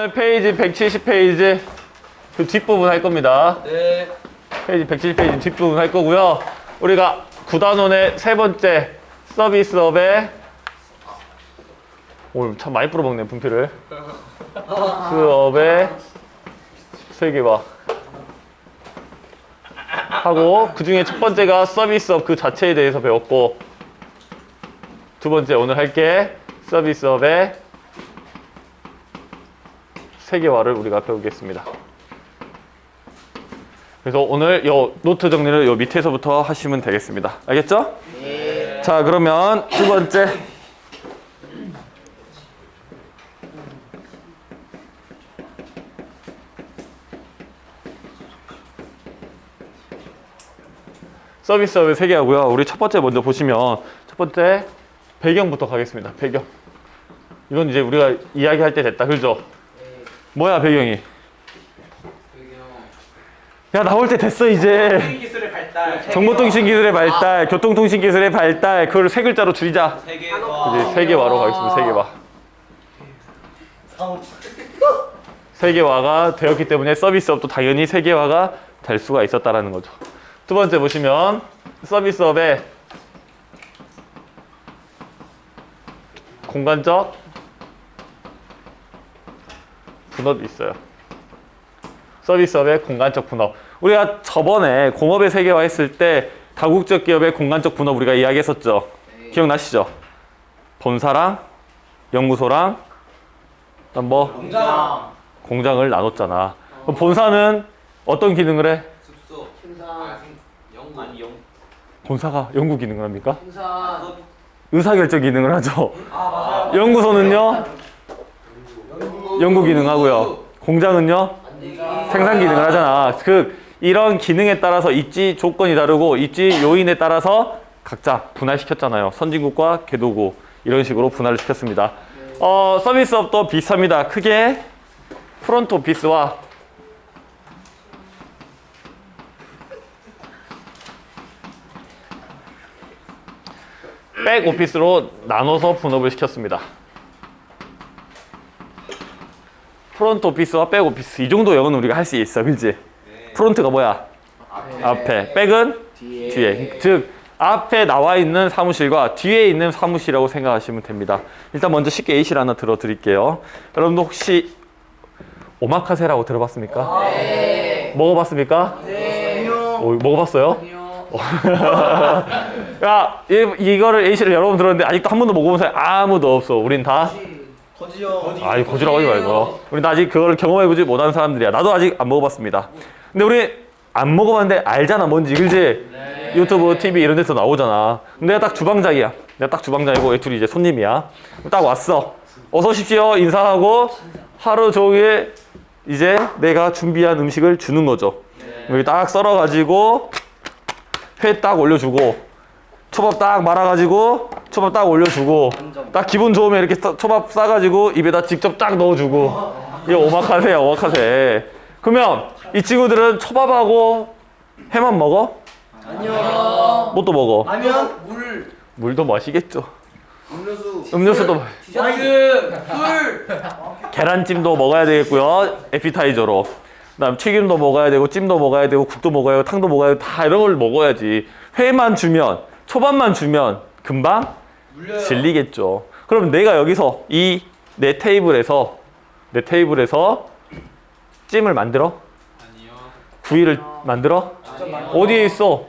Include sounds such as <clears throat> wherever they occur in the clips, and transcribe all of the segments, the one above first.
오늘 페이지 170페이지 그 뒷부분 할 겁니다. 네. 페이지 170페이지 뒷부분 할 거고요. 우리가 구단원의 세 번째 서비스업의 오늘 참 많이 풀어먹네 분필을. 그 업의 세계화 하고 그 중에 첫 번째가 서비스업 그 자체에 대해서 배웠고 두 번째 오늘 할 게 서비스업의 세계화를 우리가 배우겠습니다. 그래서 오늘 요 노트 정리를 요 밑에서부터 하시면 되겠습니다. 알겠죠? 네. 자, 그러면 두 번째. 서비스업의 세계하고요. 우리 첫 번째 먼저 보시면 첫 번째 배경부터 가겠습니다. 배경. 이건 이제 우리가 이야기할 때 됐다. 그죠? 뭐야 배경이? 야 나올 때 됐어 이제. 기술의 발달. 정보통신 기술의 발달, 교통통신 기술의 발달, 그걸 세 글자로 줄이자. 세계화. 이제 세계화로 가겠습니다. 세계화. 세계화가 되었기 때문에 서비스업도 당연히 세계화가 될 수가 있었다라는 거죠. 두 번째 보시면 서비스업에 공간적 분업이 있어요. 서비스업의 공간적 분업. 우리가 저번에 공업의 세계화 했을 때 다국적 기업의 공간적 분업 우리가 이야기했었죠. 기억나시죠? 본사랑 연구소랑 뭐 공장. 공장을 나눴잖아. 그럼 본사는 어떤 기능을 해? 숙소. 심사, 영 아니 영. 본사가 연구 기능을 합니까? 심사, 의사결정 기능을 하죠. 아 맞아요. 연구소는요? 연구 기능하고요. 공장은요? 생산 기능을 하잖아. 그 이런 기능에 따라서 입지 조건이 다르고 입지 요인에 따라서 각자 분할시켰잖아요. 선진국과 개도국 이런 식으로 분할을 시켰습니다. 어, 서비스업도 비슷합니다. 크게 프론트 오피스와 백 오피스로 나눠서 분업을 시켰습니다. 프론트 오피스와 백 오피스 이 정도 영어는 우리가 할 수 있어, 그렇지? 프론트가 뭐야? 앞에, 백은 뒤에, 뒤에. 즉 앞에 나와 있는 사무실과 뒤에 있는 사무실이라고 생각하시면 됩니다. 일단 먼저 쉽게 A실 하나 들어 드릴게요. 여러분도 혹시 오마카세라고 들어봤습니까? 네, 먹어봤습니까? 네, 오, 먹어봤어요? 아니요, <laughs> 야, 이, 이거를 A실을 여러 번 들었는데 아직도 한 번도 먹어본 사람이 아무도 없어. 우린 다 거지요. 아이 거지라고 하지 말고. 우리 아직 그걸 경험해보지 못한 사람들이야. 나도 아직 안 먹어봤습니다. 근데 우리 안 먹어봤는데 알잖아 뭔지. 그지? 유튜브 TV 이런 데서 나오잖아. 근데 내가 딱 주방장이야. 내가 딱 주방장이고 애둘이 이제 손님이야. 딱 왔어. 어서 오십시오. 인사하고 하루 종일 이제 내가 준비한 음식을 주는 거죠. 여기 딱 썰어가지고 회 딱 올려주고 초밥 딱 말아가지고 초밥 딱 올려주고 딱 기분 좋으면 이렇게 싸- 초밥 싸가지고 입에다 직접 딱 넣어주고. 이게 오마카세야 오마카세. 그러면 이 친구들은 초밥하고 회만 먹어? 아니요, 뭐 또 먹어? 라면, 물, 물도 마시겠죠. 음료수, 음료수도 마- 디저트, 술, 계란찜도 먹어야 되겠고요. 에피타이저로. 그다음 튀김도 먹어야 되고 찜도 먹어야 되고 국도 먹어야 되고 탕도 먹어야 되고 다 이런 걸 먹어야지. 회만 주면 초밥만 주면 금방 물려요. 질리겠죠. 그럼 내가 여기서 이 내 테이블에서 내 테이블에서 찜을 만들어? 아니요. 구이를 만들어? 어디에 있어?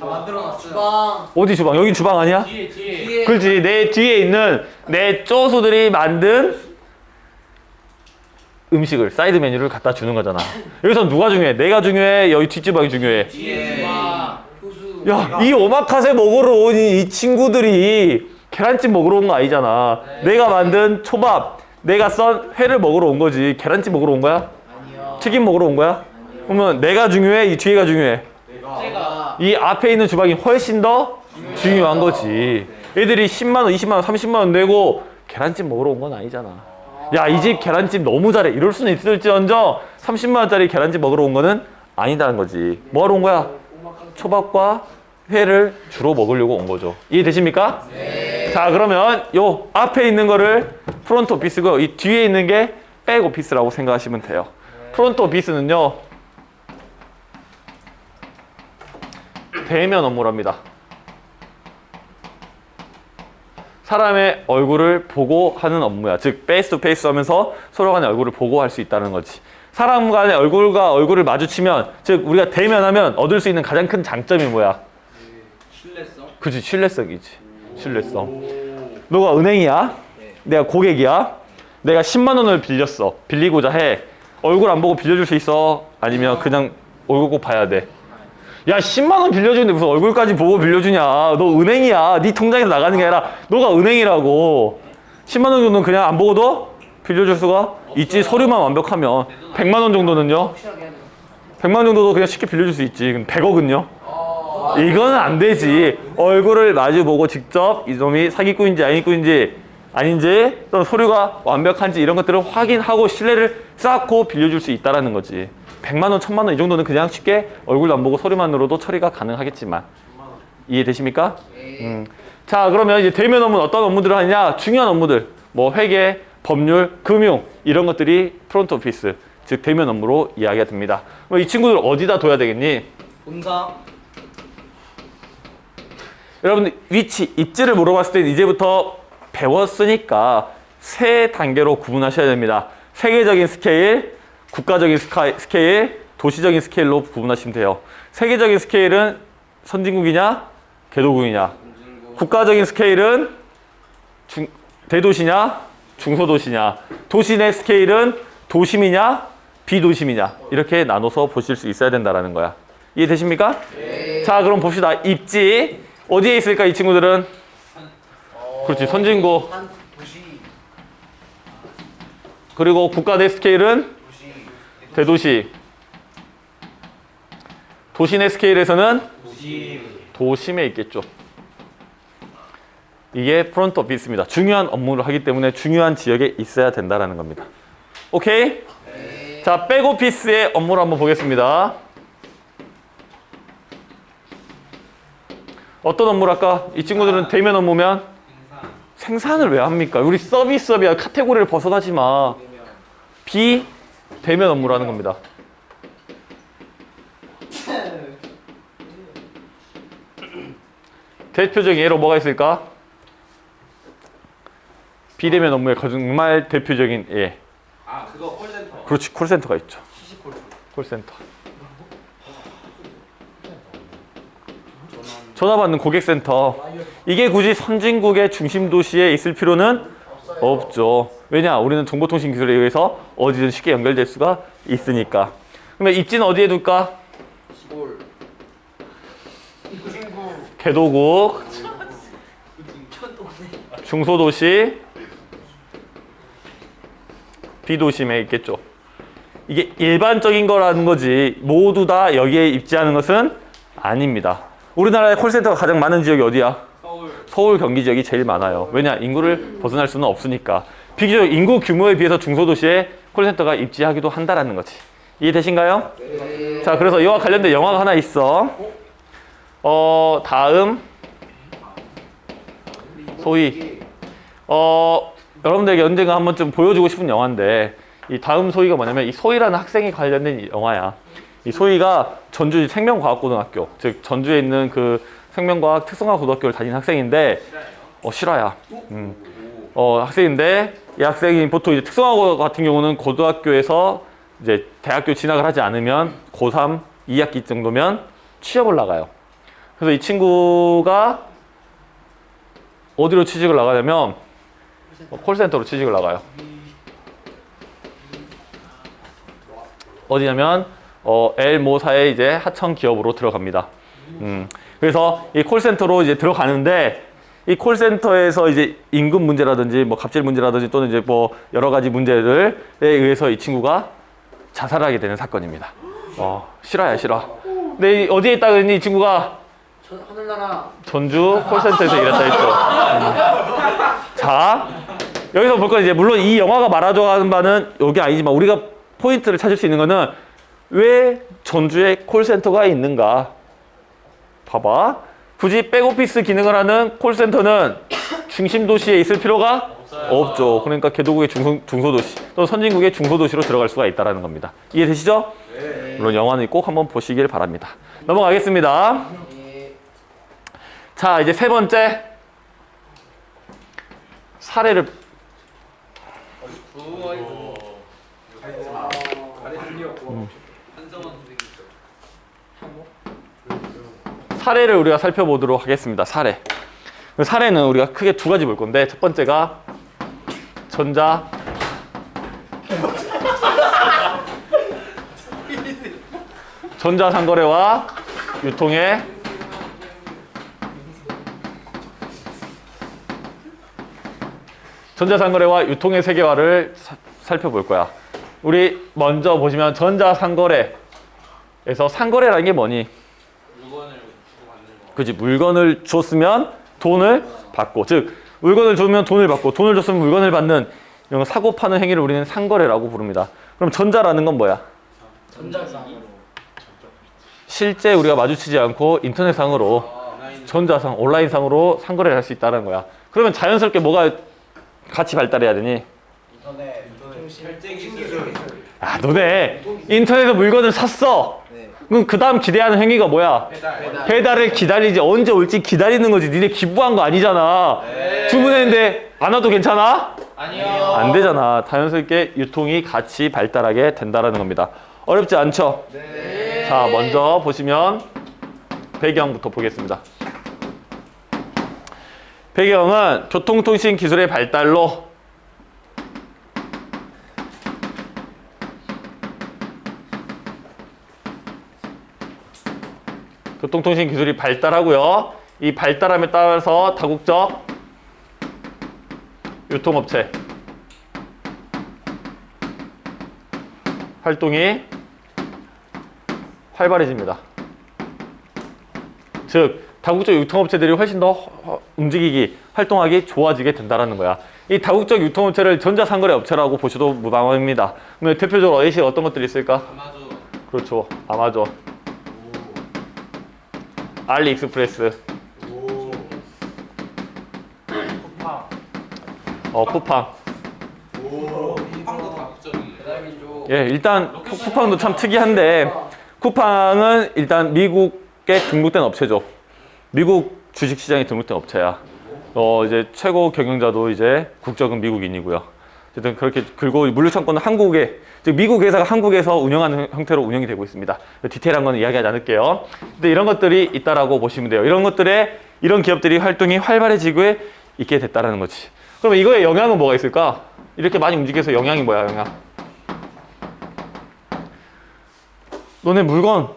다 만들어놨어요. 주방, 어디 주방? 여기 주방 아니야? 뒤에 뒤에. 뒤에, 그렇지. 내 뒤에 있는 내 쪼수들이 만든 음식을 사이드 메뉴를 갖다 주는 거잖아. 여기서 누가 중요해? 내가 중요해? 여기 뒷주방이 중요해? 뒤에. 주방, 교수, 야, 이 오마카세 먹으러 온 이 친구들이 계란찜 먹으러 온 거 아니잖아. 내가 만든 초밥, 내가 썬 회를 먹으러 온 거지. 계란찜 먹으러 온 거야? 아니요, 튀김 먹으러 온 거야? 아니요, 그러면 내가 중요해? 이 뒤에가 중요해? 제가, 이 앞에 있는 주방이 훨씬 더 중요한 거지. 애들이 10만 원, 20만 원, 30만 원 내고 계란찜 먹으러 온 건 아니잖아. 야, 이 집 계란찜 너무 잘해. 이럴 수는 있을지언정 30만 원짜리 계란찜 먹으러 온 거는 아니다는 거지. 뭐 하러 온 거야? 초밥과 회를 주로 먹으려고 온 거죠. 이해되십니까? 네. 자, 그러면 요 앞에 있는 거를 프론트 오피스고 이 뒤에 있는 게 백 오피스라고 생각하시면 돼요. 프론트 오피스는요. 대면 업무랍니다. 사람의 얼굴을 보고 하는 업무야. 즉 페이스 투 페이스 하면서 서로 간의 얼굴을 보고 할 수 있다는 거지. 사람 간의 얼굴과 얼굴을 마주치면 즉 우리가 대면하면 얻을 수 있는 가장 큰 장점이 뭐야? 신뢰성. 그지 신뢰성이지. 신뢰성. 너가 은행이야? 내가 고객이야? 내가 10만 원을 빌렸어. 빌리고자 해. 얼굴 안 보고 빌려줄 수 있어? 아니면 그냥 얼굴 꼭 봐야 돼? 야 10만 원 빌려주는데 무슨 얼굴까지 보고 빌려주냐? 너 은행이야. 네 통장에서 나가는 게 아니라 너가 은행이라고. 10만 원 정도는 그냥 안 보고도 빌려줄 수가 있지. 서류만 완벽하면 100만 원 정도는요. 확실하게 해야 돼. 100만 원 정도도 그냥 쉽게 빌려줄 수 있지. 그럼 100억은요? 이거는 안 되지. 얼굴을 마주 보고 직접 이 놈이 사기꾼인지 아니꾼인지 아닌지 또 서류가 완벽한지 이런 것들을 확인하고 신뢰를 쌓고 빌려줄 수 있다라는 거지. 100만 원, 1000만 원 이 정도는 그냥 쉽게 얼굴도 안 보고 서류만으로도 처리가 가능하겠지만 이해되십니까? 음. 자, 그러면 이제 대면 업무는 어떤 업무들을 하느냐? 중요한 업무들. 뭐 회계, 법률, 금융 이런 것들이 프론트 오피스, 즉 대면 업무로 이야기가 됩니다. 그럼 이 친구들 어디다 둬야 되겠니? 본사. 여러분들 위치, 입지를 물어봤을 때 이제부터 배웠으니까 세 단계로 구분하셔야 됩니다. 세계적인 스케일, 국가적인 스카, 스케일, 도시적인 스케일로 구분하시면 돼요. 세계적인 스케일은 선진국이냐, 개도국이냐. 국가적인 스케일은 중, 대도시냐, 중소도시냐. 도시 내 스케일은 도심이냐, 비도심이냐. 이렇게 나눠서 보실 수 있어야 된다는 거야. 이해되십니까? 자, 그럼 봅시다. 입지. 어디에 있을까, 이 친구들은? 그렇지, 선진국. 그리고 국가 내 스케일은 도시. 대도시. 도시 내 스케일에서는. 도심에 있겠죠. 이게 프론트 오피스입니다. 중요한 업무를 하기 때문에 중요한 지역에 있어야 된다라는 겁니다. 오케이? 자, 백오피스의 업무를 한번 보겠습니다. 어떤 업무를 할까? 이 친구들은 대면 업무면 생산을 왜 합니까? 우리 서비스업이야. 카테고리를 벗어나지 마. 비 대면 업무라는 겁니다. <clears throat> 대표적인 예로 뭐가 있을까? 비대면 업무의 정말 대표적인 예. 아 그거 콜센터. 그렇지 콜센터가 있죠. 콜센터. 전화 받는 고객센터. 이게 굳이 선진국의 중심 도시에 있을 필요는 없죠. 왜냐? 우리는 정보통신 기술에 의해서 어디든 쉽게 연결될 수가 있으니까. 그러면 입지는 어디에 둘까? 개도국, 중소도시, 비도심에 있겠죠. 이게 일반적인 거라는 거지 모두 다 여기에 입지하는 것은 아닙니다. 우리나라의 콜센터가 가장 많은 지역이 어디야? 서울. 서울 경기 지역이 제일 많아요. 왜냐? 인구를 벗어날 수는 없으니까. 비교적 인구 규모에 비해서 중소도시에 콜센터가 입지하기도 한다라는 거지. 이해되신가요? 자, 그래서 이와 관련된 영화가 하나 있어. 어, 다음 소위 어, 여러분들에게 언젠가 한번 좀 보여주고 싶은 영화인데 이 다음 소위가 뭐냐면 이 소위라는 학생이 관련된 이 영화야. 이 소위가 전주 생명과학고등학교, 즉 전주에 있는 그 생명과학 특성화 고등학교를 다니는 학생인데 어 실화야. 음. 어 학생인데 이 학생이 보통 이제 특성화고 같은 경우는 고등학교에서 이제 대학교 진학을 하지 않으면 고3 2학기 정도면 취업을 나가요. 그래서 이 친구가 어디로 취직을 나가냐면 어, 콜센터로 취직을 나가요. 어디냐면 어, L모사의 이제 하청 기업으로 들어갑니다. 음. 그래서 이 콜센터로 이제 들어가는데 이 콜센터에서 이제 임금 문제라든지 뭐 갑질 문제라든지 또는 이제 뭐 여러 가지 문제들에 의해서 이 친구가 자살하게 되는 사건입니다. 어, 실화야 실화. 근데 이 어디에 있다 그랬니 이 친구가 저 하늘나라. 전주 콜센터에서 일했다 했죠. 음. 자, 여기서 볼 건 이제 물론 이 영화가 말하자는 바는 여기 아니지만 우리가 포인트를 찾을 수 있는 거는 왜 전주에 콜센터가 있는가? 봐봐. 굳이 백오피스 기능을 하는 콜센터는 중심 도시에 있을 필요가 없죠. 그러니까 개도국의 중소, 중소도시 또 선진국의 중소도시로 들어갈 수가 있다는 겁니다. 이해되시죠? 물론 영화는 꼭 한번 보시길 바랍니다. 넘어가겠습니다. 예. 자 이제 세 번째 사례를 사례를 우리가 살펴보도록 하겠습니다. 사례. 그 사례는 우리가 크게 두 가지 볼 건데 첫 번째가 전자 전자 상거래와 유통의 전자 상거래와 유통의 세계화를 사- 살펴볼 거야. 우리 먼저 보시면 전자 상거래에서 상거래라는 게 뭐니? 그지 물건을 줬으면 돈을 받고 즉 물건을 주면 돈을 받고 돈을 줬으면 물건을 받는 이런 사고 파는 행위를 우리는 상거래라고 부릅니다. 그럼 전자라는 건 뭐야? 전자상으로. 실제 우리가 마주치지 않고 인터넷상으로 전자상 온라인상으로 상거래를 할 수 있다는 거야. 그러면 자연스럽게 뭐가 같이 발달해야 되니? 인터넷. 기술. 아 너네 인터넷에서 물건을 샀어. 네. 그럼 그 다음 기대하는 행위가 뭐야? 배달. 배달을 기다리지 언제 올지 기다리는 거지. 니네 기부한 거 아니잖아. 네. 주문했는데 안 와도 괜찮아? 아니요. 안 되잖아. 자연스럽게 유통이 같이 발달하게 된다라는 겁니다. 어렵지 않죠? 네. 자, 먼저 보시면 배경부터 보겠습니다. 배경은 교통통신 기술의 발달로 교통통신 기술이 발달하고요. 이 발달함에 따라서 다국적 유통업체 활동이 활발해집니다. 즉 다국적 유통업체들이 훨씬 더 허- 움직이기 활동하기 좋아지게 된다는 거야. 이 다국적 유통업체를 전자상거래 업체라고 보셔도 무방합니다. 그러면 대표적으로 예시 어떤 것들이 있을까? 아마존. 그렇죠. 아마존, 알리익스프레스, 쿠팡. 어, 쿠팡. 예, 일단 쿠- 쿠팡도 참 특이한데 쿠팡은 일단 미국에 등록된 업체죠. 미국 주식시장에 등록된 업체야. 어 이제 최고 경영자도 이제 국적은 미국인이고요. 어쨌든 그렇게 그리고 물류창고는 한국에 즉 미국 회사가 한국에서 운영하는 형태로 운영이 되고 있습니다. 디테일한 건 이야기하지 않을게요. 근데 이런 것들이 있다라고 보시면 돼요. 이런 것들에 이런 기업들이 활동이 활발해지고 있게 됐다라는 거지. 그러면 이거에 영향은 뭐가 있을까? 이렇게 많이 움직여서 영향이 뭐야, 영향? 너네 물건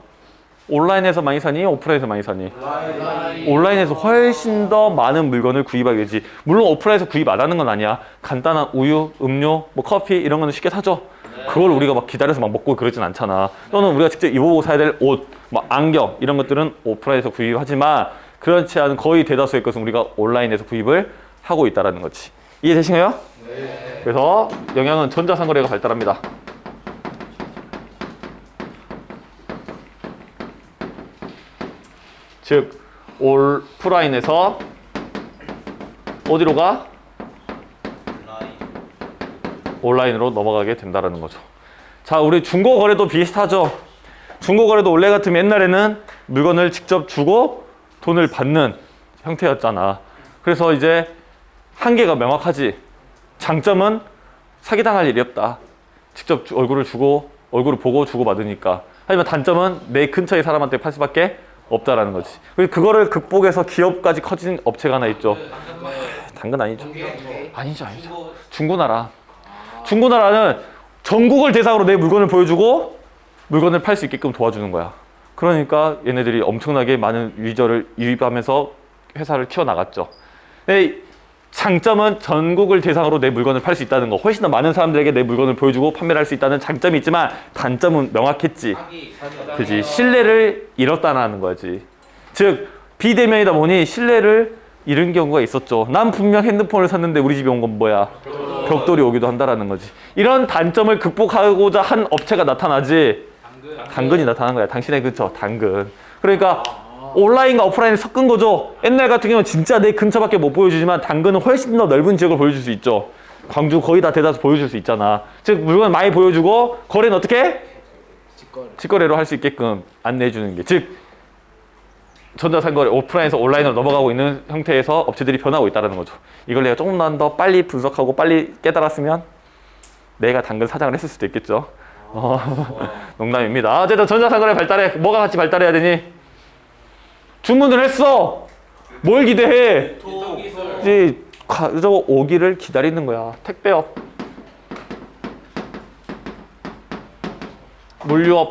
온라인에서 많이 사니? 오프라인에서 많이 사니? 온라인에서 훨씬 더 많은 물건을 구입하게 되지. 물론 오프라인에서 구입 안 하는 건 아니야. 간단한 우유, 음료, 뭐 커피 이런 거는 쉽게 사죠. 그걸 우리가 막 기다려서 막 먹고 그러진 않잖아. 또는 우리가 직접 입어보고 사야 될 옷, 뭐 안경 이런 것들은 오프라인에서 구입하지만 그렇지 않은 거의 대다수의 것은 우리가 온라인에서 구입을 하고 있다라는 거지. 이해되시나요? 그래서 영향은 전자상거래가 발달합니다. 즉 오프라인에서 어디로 가? 온라인. 온라인으로 넘어가게 된다는 거죠. 자, 우리 중고 거래도 비슷하죠. 중고 거래도 원래 같으면 옛날에는 물건을 직접 주고 돈을 받는 형태였잖아. 그래서 이제 한계가 명확하지. 장점은 사기당할 일이 없다. 직접 주- 얼굴을 주고 얼굴을 보고 주고 받으니까. 하지만 단점은 내 근처의 사람한테 팔 수밖에 없다라는 거지. 그리고 그거를 극복해서 기업까지 커진 업체가 하나 있죠. 당근 아니죠. 아니죠, 아니죠. 중고 중고나라. 중고나라는 전국을 대상으로 내 물건을 보여주고 물건을 팔 수 있게끔 도와주는 거야. 그러니까 얘네들이 엄청나게 많은 유저를 유입하면서 회사를 키워나갔죠. 근데 장점은 전국을 대상으로 내 물건을 팔 수 있다는 거. 훨씬 더 많은 사람들에게 내 물건을 보여주고 판매를 할 수 있다는 장점이 있지만 단점은 명확했지. 그지 신뢰를 잃었다는 거지. 즉 비대면이다 보니 신뢰를 잃은 경우가 있었죠. 난 분명 핸드폰을 샀는데 우리 집에 온 건 뭐야? 벽돌이 오기도 한다라는 거지. 이런 단점을 극복하고자 한 업체가 나타나지 당근. 당근이 나타난 거야. 당신의 근처 당근. 그러니까 온라인과 오프라인을 섞은 거죠. 옛날 같은 경우는 진짜 내 근처밖에 못 보여주지만 당근은 훨씬 더 넓은 지역을 보여줄 수 있죠. 광주 거의 다 대다수 보여줄 수 있잖아. 즉 물건 많이 보여주고 거래는 어떻게? 해? 직거래. 직거래 로 할 수 있게끔 안내해 주는 게 즉 전자상거래 오프라인에서 온라인으로 넘어가고 있는 형태에서 업체들이 변하고 있다는 거죠. 이걸 내가 조금만 더 빨리 분석하고 빨리 깨달았으면 내가 당근 사장을 했을 수도 있겠죠. 어, <laughs> 농담입니다. 어쨌든 전자상거래 발달에 뭐가 같이 발달해야 되니? 주문을 했어. 뭘 기대해? 이제 가져 오기를 기다리는 거야. 택배업, 물류업,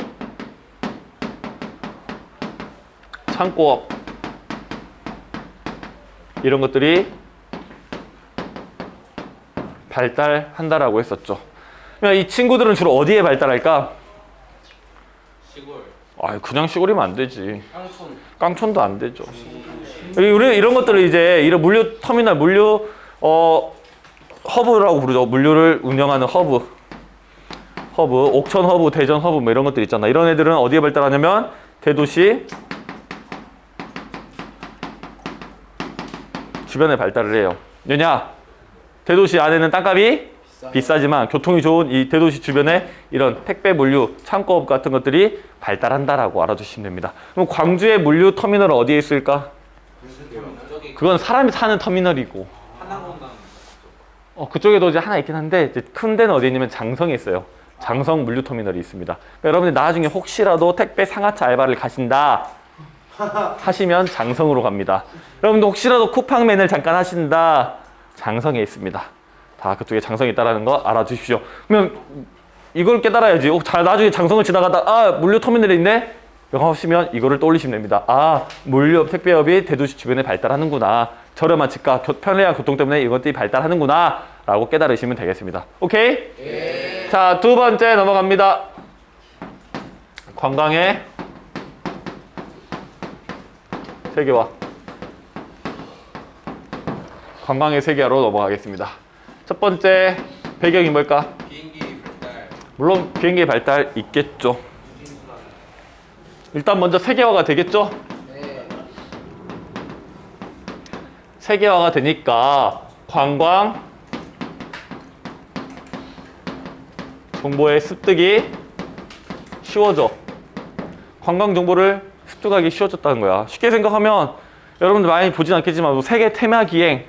창고업 이런 것들이 발달한다라고 했었죠. 이 친구들은 주로 어디에 발달할까? 아, 그냥 시골이면 안 되지. 깡촌. 깡촌도 안 되죠. 우리 우리 이런 것들을 이제 이런 물류 터미널 물류 어 허브라고 부르죠. 물류를 운영하는 허브. 허브, 옥천 허브, 대전 허브 뭐 이런 것들 있잖아. 이런 애들은 어디에 발달하냐면 대도시 주변에 발달을 해요. 왜냐? 대도시 안에는 땅값이 비싸. 비싸지만 교통이 좋은 이 대도시 주변에 이런 택배 물류 창고업 같은 것들이 발달한다라고 알아주시면 됩니다. 그럼 광주의 물류 터미널 은 어디에 있을까? 그건 사람이 사는 터미널이고. 어, 그쪽에도 이제 하나 있긴 한데 큰 데는 어디 있냐면 장성에 있어요. 장성 물류 터미널이 있습니다. 그러니까 여러분들 나중에 혹시라도 택배 상하차 알바를 가신다 <laughs> 하시면 장성으로 갑니다. 여러분들 혹시라도 쿠팡맨을 잠깐 하신다 장성에 있습니다. 다 그쪽에 장성이 있다라는 거 알아주십시오. 그러면 이걸 깨달아야지. 어, 잘 나중에 장성을 지나가다 아 물류 터미널이 있네. 영업하시면 이거를 떠올리시면 됩니다. 아 물류업 택배업이 대도시 주변에 발달하는구나. 저렴한 집값, 교- 편리한 교통 때문에 이것들이 발달하는구나. 라고 깨달으시면 되겠습니다. 오케이? 자, 두 번째 넘어갑니다. 관광의 세계화. 관광의 세계화로 넘어가겠습니다. 첫 번째 배경이 뭘까? 비행기 발달. 물론 비행기 발달 있겠죠. 일단 먼저 세계화가 되겠죠? 네. 세계화가 되니까 관광 정보의 습득이 쉬워져. 관광 정보를 습득하기 쉬워졌다는 거야. 쉽게 생각하면 여러분들 많이 보진 않겠지만 뭐 세계 테마 기행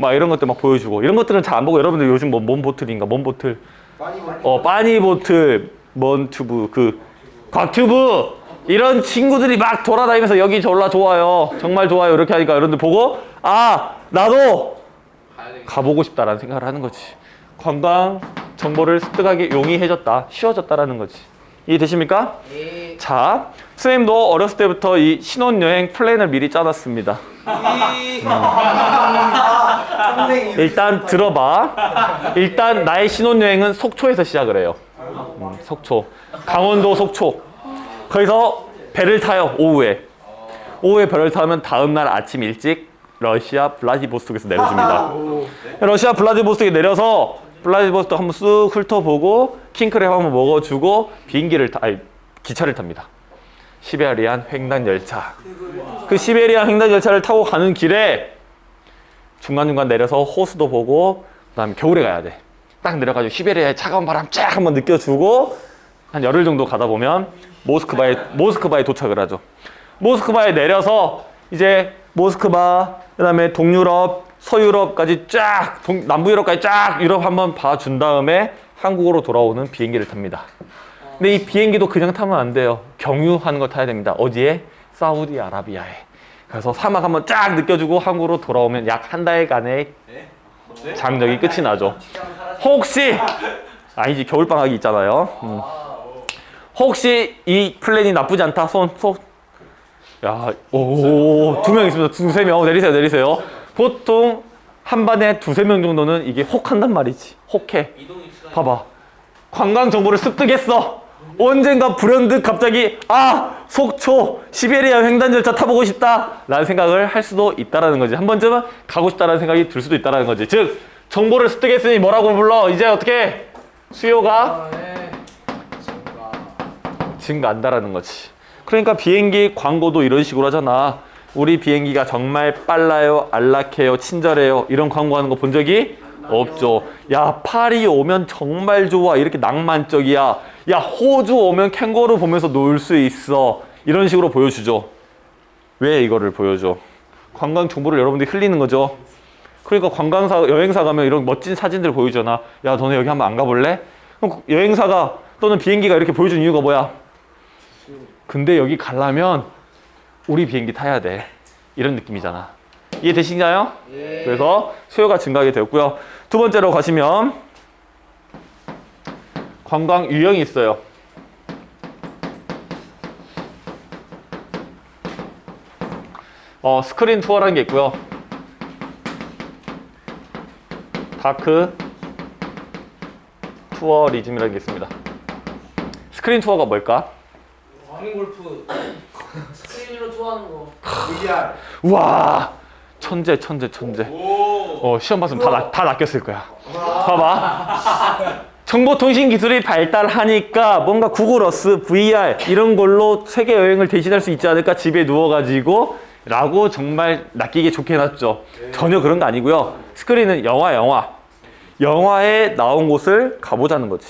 막 이런 것들 막 보여주고. 이런 것들은 잘 안 보고 여러분들 요즘 뭐 몸보틀인가? 몸보틀? 어 빠니보틀 먼튜브 그 곽튜브! 이런 친구들이 막 돌아다니면서 여기 졸라 좋아요. 정말 좋아요. 이렇게 하니까 여러분들 보고 아 나도. 가보고 싶다라는 생각을 하는 거지. 관광 정보를 습득하기 용이해졌다 쉬워졌다라는 거지. 이해되십니까? 네. 자 선생님도 어렸을 때부터 이 신혼여행 플랜을 미리 짜놨습니다 <laughs> 일단 들어봐. 일단 나의 신혼여행은 속초에서 시작을 해요. 음, 속초. 강원도 속초. 거기서 배를 타요, 오후에. 오후에 배를 타면 다음날 아침 일찍 러시아 블라디보스톡에서 내려줍니다. <laughs> 러시아 블라디보스톡에 내려서 블라디보스톡 한번 쑥 훑어보고 킹크랩 한번 먹어주고 비행기를 타, 아니, 기차를 탑니다. 시베리안 횡단 열차. 그 시베리안 횡단 열차를 타고 가는 길에 중간중간 내려서 호수도 보고 그다음에 겨울에 가야 돼. 딱 내려가지고 시베리아의 차가운 바람 쫙 한번 느껴주고 한 열흘 정도 가다 보면 모스크바에 모스크바에 도착을 하죠. 모스크바에 내려서 이제 모스크바 그다음에 동유럽, 서유럽까지 쫙 동, 남부유럽까지 쫙 유럽 한번 봐준 다음에 한국으로 돌아오는 비행기를 탑니다. 근데 이 비행기도 그냥 타면 안 돼요. 경유하는 걸 타야 됩니다. 어디에? 사우디아라비아에. 그래서 사막 한번 쫙 느껴주고 한국으로 돌아오면 약 한 달간의 장정이 끝이 나죠. 혹시 아니지 겨울방학이 있잖아요. 음. 혹시 이 플랜이 나쁘지 않다 손 손. 야, 오, 두 명 있습니다. 두세 명 내리세요, 내리세요. 보통 한 반에 두세 명 정도는 이게 혹한단 말이지. 혹해. 봐봐. 관광 정보를 습득했어. 언젠가 불현듯 갑자기 아 속초 시베리아 횡단 열차 타보고 싶다 라는 생각을 할 수도 있다라는 거지 한 번쯤은 가고 싶다라는 생각이 들 수도 있다라는 거지 즉 정보를 습득했으니 뭐라고 불러 이제 어떻게 수요가. 증가. 증가한다라는 거지 그러니까 비행기 광고도 이런 식으로 하잖아 우리 비행기가 정말 빨라요, 안락해요, 친절해요 이런 광고하는 거 본 적이 없죠. 야 파리 오면 정말 좋아 이렇게 낭만적이야. 야 호주 오면 캥거루 보면서 놀 수 있어 이런 식으로 보여주죠. 왜 이거를 보여줘? 관광 정보를 여러분들이 흘리는 거죠. 그러니까 관광사 여행사 가면 이런 멋진 사진들 보여주잖아. 야 너네 여기 한번 안 가볼래? 그럼 여행사가 또는 비행기가 이렇게 보여준 이유가 뭐야? 근데 여기 가려면 우리 비행기 타야 돼. 이런 느낌이잖아. 이해되시나요? 그래서 수요가 증가하게 되었고요. 두 번째로 가시면 관광 유형이 있어요. 어, 스크린 투어라는 게 있고요. 다크 투어리즘이라는 게 있습니다. 스크린 투어가 뭘까? 왕인 골프 <laughs> 스크린으로 좋아하는 거 VR. 우와 천재 천재 천재. 어 시험 봤으면 다, 낚- 다 낚였을 거야. 봐봐. 정보통신 기술이 발달하니까 뭔가 구글 어스, VR 이런 걸로 세계 여행을 대신할 수 있지 않을까 집에 누워가지고 라고 정말 낚이게 좋게 해놨죠. 전혀 그런 거 아니고요. 스크린은 영화 영화. 영화에 나온 곳을 가보자는 거지.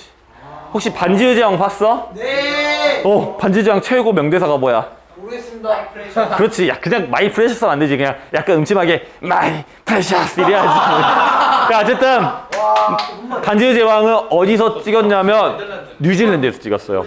혹시 반지의 제왕 봤어? 네. 어 반지의 제왕 최고 명대사가 뭐야? 모르겠습니다 그렇지. 야, 그냥 마이 프레셔스 안 되지. 그냥 약간 음침하게 마이 프레셔스 이래야지. <laughs> 야, 어쨌든 반지의 제왕은 어디서 찍었냐면 뉴질랜드에서 찍었어요.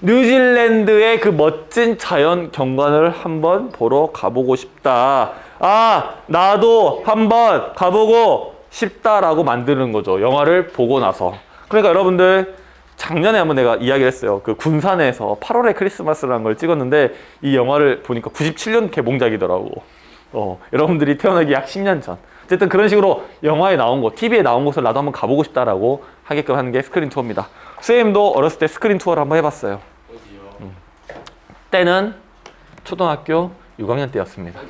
뉴질랜드의 그 멋진 자연 경관을 한번 보러 가보고 싶다. 아, 나도 한번 가보고 싶다라고 만드는 거죠. 영화를 보고 나서. 그러니까 여러분들 작년에 한번 내가 이야기를 했어요. 그 군산에서 8월의 크리스마스라는 걸 찍었는데 이 영화를 보니까 97년 개봉작이더라고. 어, 여러분들이 태어나기 약 10년 전. 어쨌든 그런 식으로 영화에 나온 곳, TV에 나온 곳을 나도 한번 가보고 싶다라고 하게끔 하는 게 스크린 투어입니다. 쌤도 어렸을 때 스크린 투어를 한번 해봤어요. 음. 때는 초등학교 6학년 때였습니다.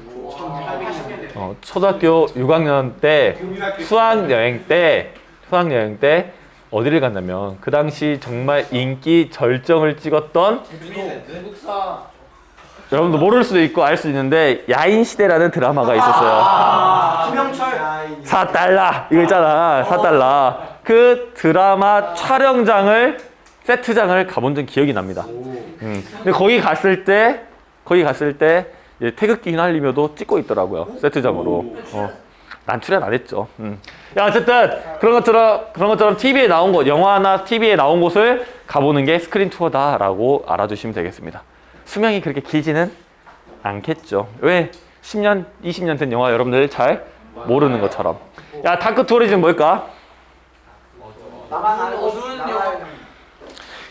어, 초등학교 6학년 때 수학 여행 때 수학 여행 때 어디를 갔냐면 그 당시 정말 인기 절정을 찍었던 중국사 여러분도 모를 수도 있고 알 수 있는데 야인 시대라는 드라마가 있었어요. 김영철 4달러 이거 있잖아 4달러 그 드라마 촬영장을 세트장을 가본 적 기억이 납니다. 음. 근데 거기 갔을 때 거기 갔을 때 이제 태극기 휘날리며도 찍고 있더라고요 세트장으로. 어. 난 출연 안 했죠. 음. 야 어쨌든 그런 것처럼 그런 것처럼 TV에 나온 곳 영화나 TV에 나온 곳을 가보는 게 스크린 투어다라고 알아두시면 되겠습니다. 수명이 그렇게 길지는 않겠죠. 왜 10년, 20년 된 영화 여러분들 잘 모르는 것처럼. 야 다크 투어리즘 뭘까?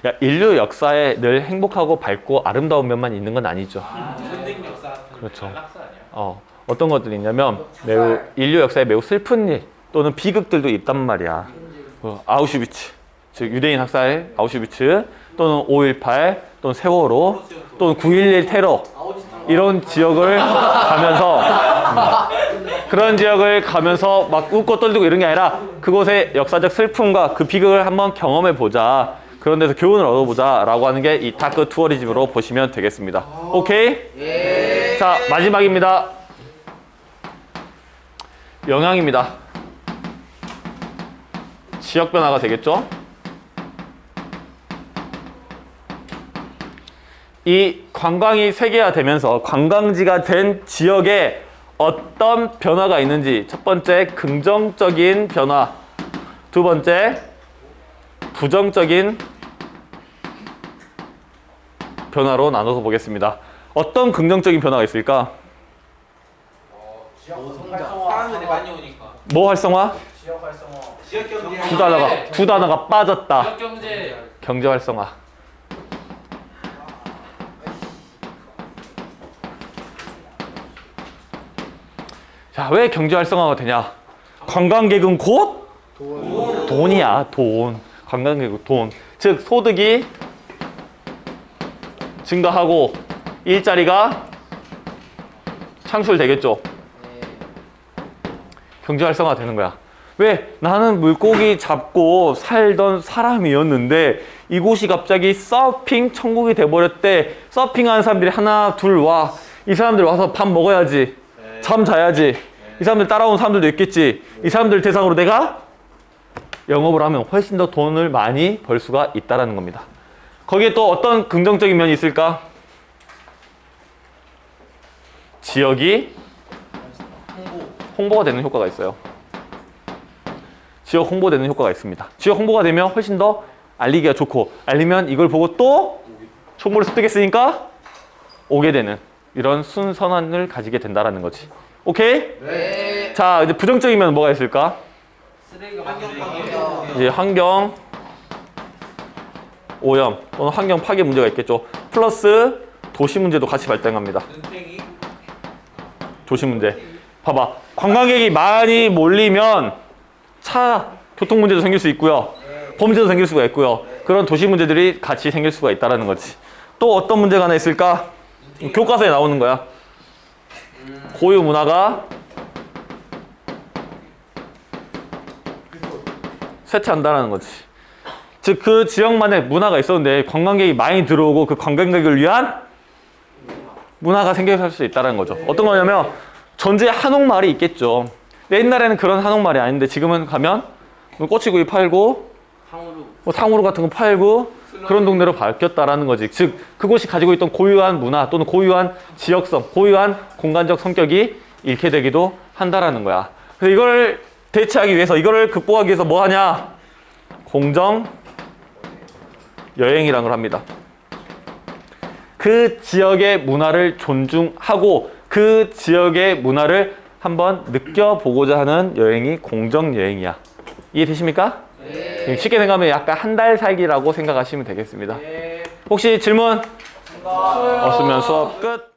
야 인류 역사에 늘 행복하고 밝고 아름다운 면만 있는 건 아니죠. 전쟁 역사. 그렇죠. 낙사 아니야? 어, 어떤 것들이 있냐면 매우 인류 역사에 매우 슬픈 일 또는 비극들도 있단 말이야. 어, 아우슈비츠, 즉 유대인 학살 아우슈비츠 또는 5.18 또는 세월호 또는 9.11 테러 이런 지역을 가면서 음, 그런 지역을 가면서 막 웃고 떨리고 이런 게 아니라 그곳의 역사적 슬픔과 그 비극을 한번 경험해 보자. 그런 데서 교훈을 얻어보자라고 하는 게 이 다크 투어리즘으로 보시면 되겠습니다. 오케이? 자 마지막입니다. 영향입니다. 지역 변화가 되겠죠? 이 관광이 세계화되면서 관광지가 된 지역에 어떤 변화가 있는지 첫 번째 긍정적인 변화, 두 번째 부정적인 변화로 나눠서 보겠습니다. 어떤 긍정적인 변화가 있을까? 오니까. 뭐 활성화? 지역 경제. 두 단어가 두 단어가 빠졌다. 지역 경제. 경제 활성화. 자, 왜 경제 활성화가 되냐? 관광객은 곧 돈. 이야 돈. 관광객은 돈. 즉 소득이 증가하고 일자리가 창출되겠죠. 경제 활성화 되는 거야. 왜? 나는 물고기 잡고 살던 사람이었는데 이곳이 갑자기 서핑 천국이 돼버렸대. 서핑하는 사람들이 하나, 둘 와. 이 사람들 와서 밥 먹어야지. 잠 자야지. 이 사람들 따라온 사람들도 있겠지. 이 사람들 대상으로 내가 영업을 하면 훨씬 더 돈을 많이 벌 수가 있다라는 겁니다. 거기에 또 어떤 긍정적인 면이 있을까? 지역이 홍보가 되는 효과가 있어요. 지역 홍보되는 효과가 있습니다. 지역 홍보가 되면 훨씬 더 알리기가 좋고 알리면 이걸 보고 또 총무를 습득했으니까 오게 되는 이런 순선언을 가지게 된다라는 거지. 오케이? 네. 자 이제 부정적인 면 뭐가 있을까? 이제 환경 오염 또는 환경 파괴 문제가 있겠죠. 플러스 도시 문제도 같이 발생합니다. 도시 문제. 봐봐. 관광객이 많이 몰리면 차 교통 문제도 생길 수 있고요. 범죄도 생길 수가 있고요. 그런 도시 문제들이 같이 생길 수가 있다라는 거지. 또 어떤 문제가 하나 있을까? 교과서에 나오는 거야. 고유 문화가 쇠퇴한다라는 거지. 즉 그 지역만의 문화가 있었는데 관광객이 많이 들어오고 그 관광객을 위한 문화가 생겨날 수 있다는 거죠. 어떤 거냐면 전주에 한옥마을이 있겠죠. 옛날에는 그런 한옥마을이 아닌데 지금은 가면 뭐 꼬치구이 팔고 탕후루. 뭐 탕후루 같은 거 팔고 그런 동네로 바뀌었다라는 거지. 즉 그곳이 가지고 있던 고유한 문화 또는 고유한 지역성, 고유한 공간적 성격이 잃게 되기도 한다라는 거야. 그래서 이걸 대체하기 위해서 이거를 극복하기 위해서 뭐 하냐? 공정 여행이라는 걸 합니다. 그 지역의 문화를 존중하고 그 지역의 문화를 한번 느껴보고자 하는 여행이 공정 여행이야. 이해되십니까? 네. 쉽게 생각하면 약간 한 달 살기라고 생각하시면 되겠습니다. 네. 혹시 질문. 없으면 수업 끝.